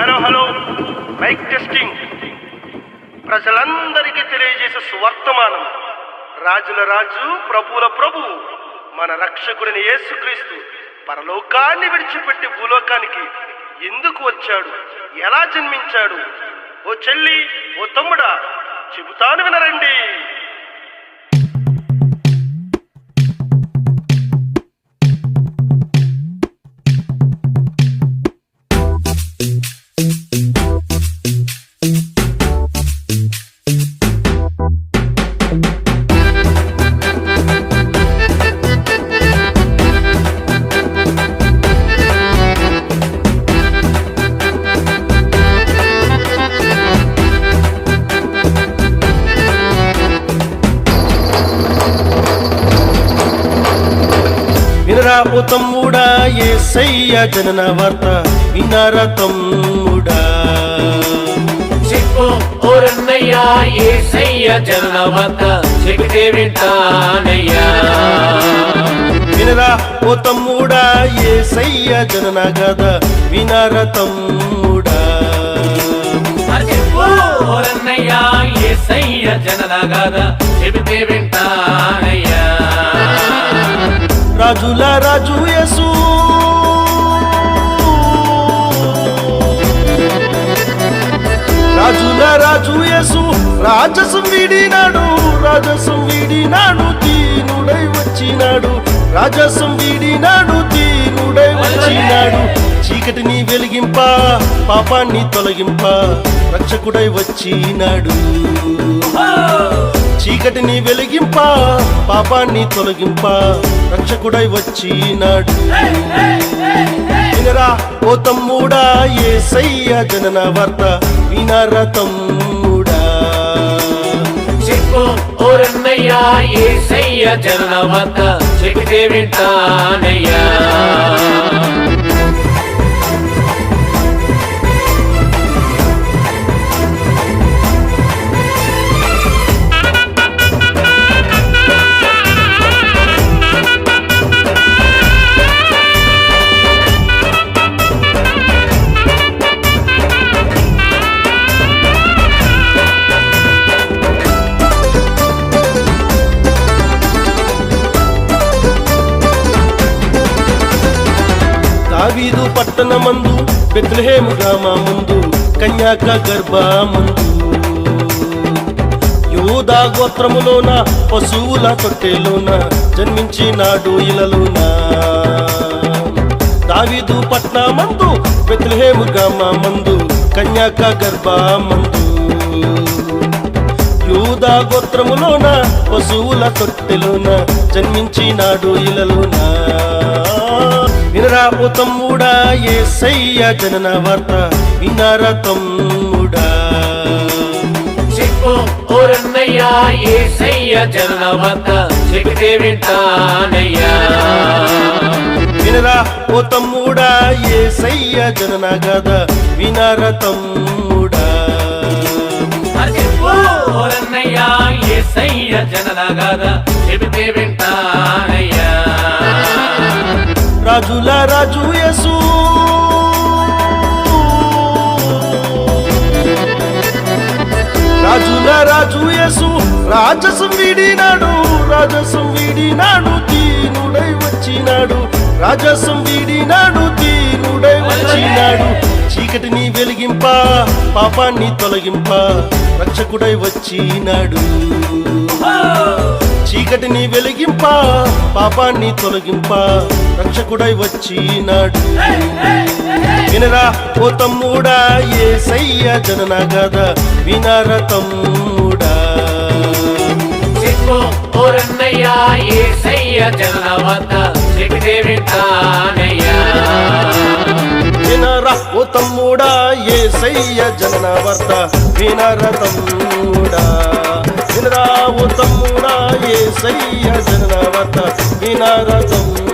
Hello hello. Mic testing ప్రజలందరికీ తెలియజేసే సువర్తమానం. రాజుల రాజు ప్రభువుల ప్రభు మన రక్షకుడిని యేసుక్రీస్తు పరలోకాన్ని విడిచిపెట్టి భూలోకానికి ఎందుకు వచ్చాడు? ఎలా జన్మించాడు? ఓ చెల్లి ఓ తమ్ముడా చెబుతాను వినరండి. వినరా ఓ తమ్ముడా ఏసయ్య జనన వార్త వినరా తమ్ముడా. చెప్పు ఓరన్నయ్యా ఏసయ్య జననవత చెబితే వింటానయ్యా. వినరా ఓ తమ్ముడా ఏసయ్య జనన గద వినరా తమ్ముడా. చెప్పు ఓరన్నయ్యా ఏసయ్య జనన గాథ చెబితే వింటానయ్యా. రాజుల రాజు యసు. రాజుల రాజు యసు రాజసు వీడినాడు రాజసం వీడినాడు దీనుడై వచ్చినాడు. రాజసం వీడినాడు దీనుడై వచ్చినాడు. చీకటిని వెలిగింప పాపాన్ని తొలగింప రక్షకుడై వచ్చినాడు. చీకటిని వెలిగింప పాపాన్ని తొలగింప. రక్షకుడై వచ్చినాడు వినరా ఓ తమ్ముడా ఏసయ్య జనన వార్త. వినరా తమ్ముడా. చెప్పు ఓరన్నయ్యా ఏసయ్య వార్త. చెబితే వింటానయ్యా. దావీదు పట్టణమందు బెత్లహేము గ్రామముందు కన్యాక గర్భమందు. యూదా గోత్రములోన పశువుల తొట్టెలోన జన్మించినాడు ఇలలోన. దావీదు పట్టణమందు బెత్లహేము గ్రామమందు కన్యాక గర్భమందు. యూదా గోత్రములోన పశువుల తొట్టెలోన జన్మించినాడు ఇలలోనా. వినరా ఓ తమ్ముడా ఏసయ్య జనన వార్త వినరా తమ్ముడా? చెప్పు ఓరన్నయ్యా ఏసయ్య జననవత చెబితే వింటానయ్యా. వినరా ఓ తమ్ముడా ఏసయ్య జనన గద వినరా తమ్ముడా? చెప్పు ఓరన్నయ్యా ఏసయ్య జనన గాథ చెబితే వింటానయ్యా. రాజుల రాజు యసు. రాజుల రాజు యసు రాజసు వీడినాడు రాజసు వీడినాడు దీనుడై వచ్చినాడు. రాజసం వీడినాడు దీనుడై వచ్చినాడు. చీకటిని వెలిగింప పాపాన్ని తొలగింప రక్షకుడై వచ్చినాడు. చీకటిని వెలిగింప పాపాన్ని తొలగింప రక్షకుడై వచ్చినాడు వినరా ఓ తమ్ముడా ఏసయ్య జనన గద వినర తమ్ముడా. ఓరన్నయ్యా చెబితే వింటానయ్యా వినరా ఓ తమ్ముడా ఏసయ్య జనన వార్త వినర తమ్ముడా. వినరా ఓ తమ్ముడా ఏసయ్య జనన వార్త వినర తమ్ముడా